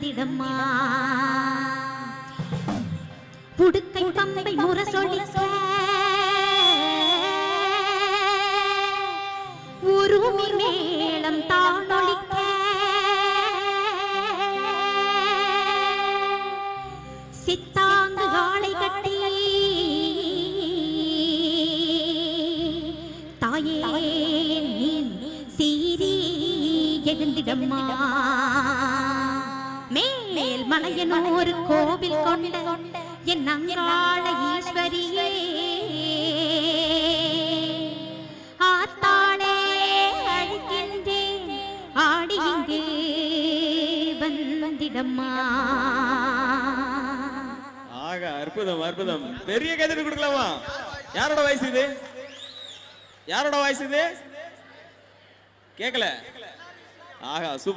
வந்திடம்மா. புடுக்கை பம்பை முரசொலிக்க. உருமி மேளம் தானொலிக்க சித்தாங்கு காளை கட்டி. தாயே நீ சீரி எழுந்திடம்மா. மேல் மலையனூர் கோவில் கொண்ட என் அங்காள ஈஸ்வரியே. ஆத்தாளே அழைக்கின்றேன். ஆடி இங்கே வந்திடம்மா. ஆக அற்புதம் அற்புதம். பெரிய கைதறி கொடுக்கலாமா? யாரோட வயசு இது? யாரோட வயசு இது? கேட்கல ஆகா சூப்பர்.